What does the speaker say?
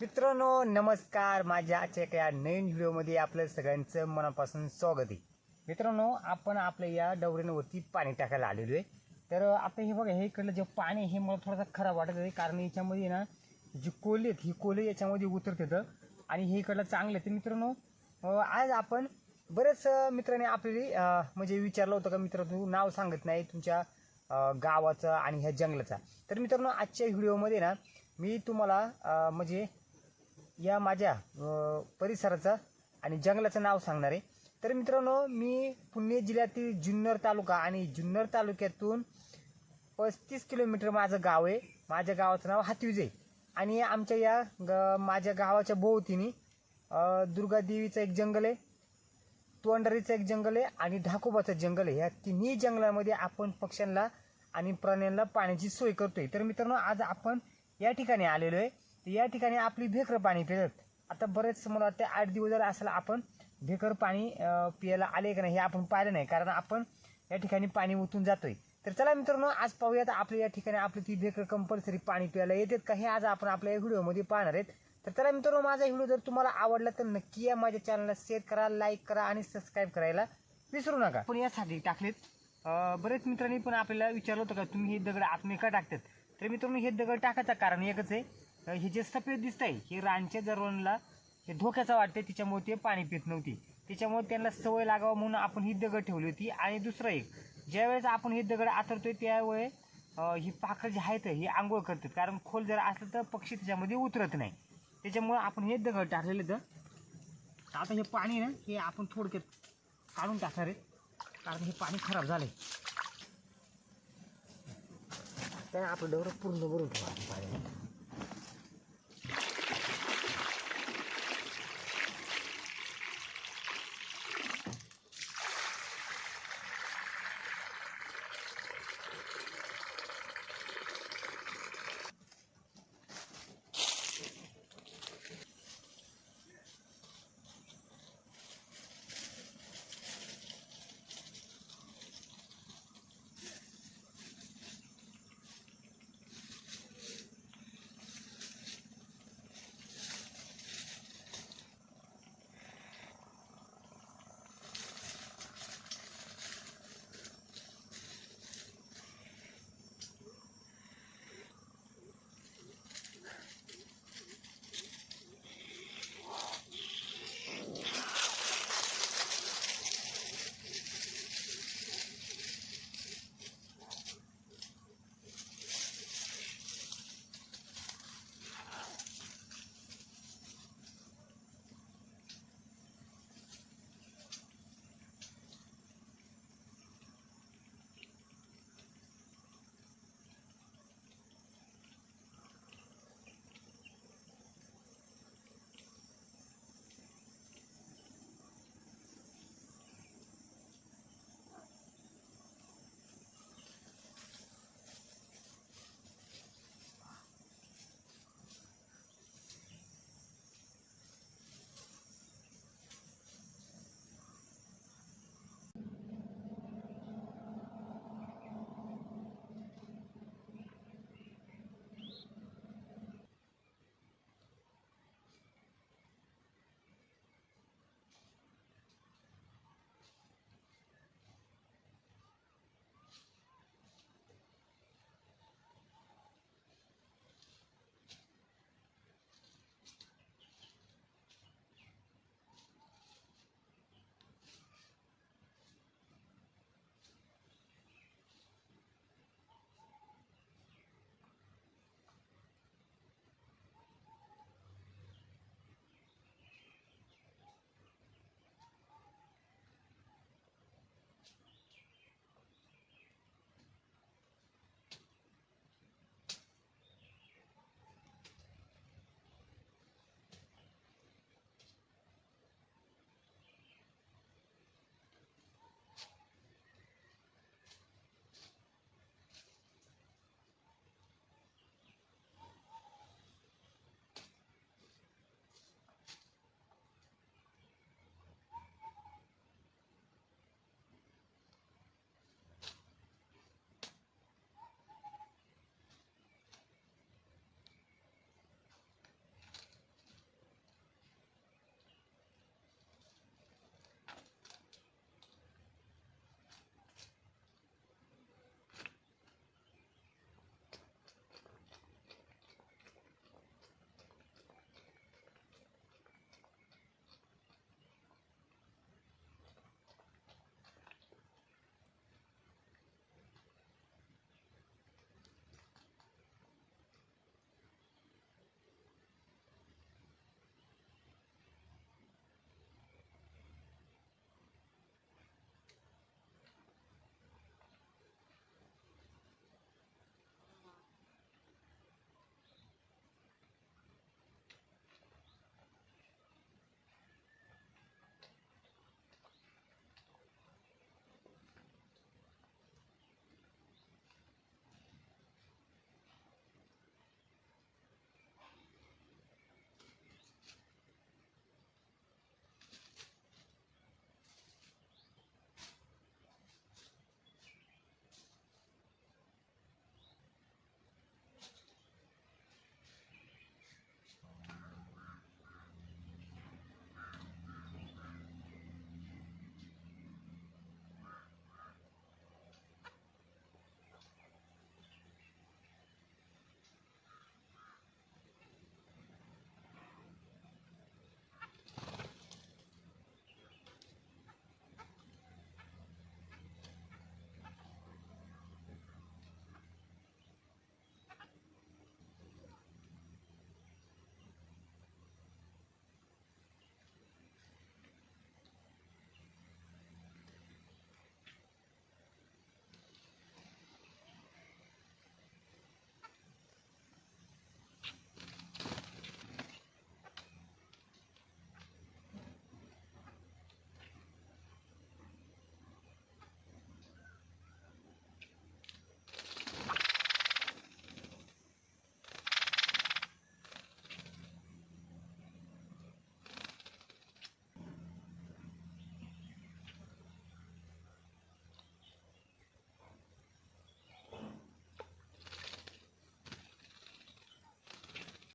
मित्रांनो नमस्कार. माझ्या आजच्या एका या नवीन व्हिडिओमध्ये आपलं सगळ्यांचं मनापासून स्वागत आहे. मित्रांनो आपण आपल्या या डवऱ्यांवरती पाणी टाकायला आलेलो आहे. तर आता हे बघा हे इकडलं जे पाणी आहे हे मला थोडंसं खराब वाटत आहे. कारण याच्यामध्ये ना जी कोले आहेत ही कोले याच्यामध्ये उतरते तर आणि हे इकडलं चांगलं आहे. तर मित्रांनो आज आपण बरेच मित्राने मित्रांनी आपली म्हणजे विचारलं होतं का मित्र तू नाव सांगत नाही तुमच्या गावाचं आणि ह्या जंगलाचा. तर मित्रांनो आजच्या व्हिडिओमध्ये ना मी तुम्हाला म्हणजे या माझ्या परिसराचं आणि जंगलाचं नाव सांगणार आहे. तर मित्रांनो मी पुणे जिल्ह्यातील जुन्नर तालुका आणि जुन्नर तालुक्यातून पस्तीस किलोमीटर माझं गाव आहे. माझ्या गावाचं नाव हातविज आणि आमच्या या ग माझ्या गावाच्या भोवतीने दुर्गादेवीचं एक जंगल आहे तोंडारीचं एक जंगल आहे आणि ढाकोबाचं जंगल आहे. या तिन्ही जंगलामध्ये आपण पक्ष्यांना आणि प्राण्यांना पाण्याची सोय करतोय. तर मित्रांनो आज आपण या ठिकाणी आलेलो आहे. तर या ठिकाणी आपली भेकर पाणी पितात. आता बरेच मला वाटतं आठ दिवस जर असेल आपण भेकर पाणी अं, पियाला आले का नाही हे आपण पाहिलं नाही. कारण आपण या ठिकाणी पाणी ओतून जातोय. तर चला मित्रांनो आज पाहूयात आपल्या या ठिकाणी आपली ती भेकर कंपल्सरी पाणी प्यायला येतात का हे आज आपण आपल्या या व्हिडिओमध्ये पाहणार आहेत. तर चला मित्रांनो माझा व्हिडिओ जर तुम्हाला आवडला तर नक्की या माझ्या चॅनलला शेअर करा लाईक करा आणि सबस्क्राईब करायला विसरू नका. पण यासाठी टाकलेत बरेच मित्रांनी पण आपल्याला विचारलं होतं का तुम्ही हे दगड आत्मे का टाकतात? तर मित्रांनो हे दगड टाकायचं कारण एकच आहे तर हे जे सफेद दिसत आहे हे रानच्या जरवणला हे धोक्याचं वाटते त्याच्यामुळे ते पाणी पित नव्हती. त्याच्यामुळे त्यांना सवय लागावं म्हणून आपण ही दगड ठेवली होती. आणि दुसरं एक ज्यावेळेस आपण हे दगड आतरतोय त्यावेळेस ही पाखरं जी आहेत ही आंघोळ करतात. कारण खोल जर असलं तर पक्षी त्याच्यामध्ये उतरत नाही. त्याच्यामुळं आपण हे दगड टाकलेलं तर आता हे पाणी ना हे आपण थोडक्यात काढून टाकणार आहे. कारण हे पाणी खराब झालं आहे त्या आपलं डवरं पूर्ण भरून ठेवा. पाणी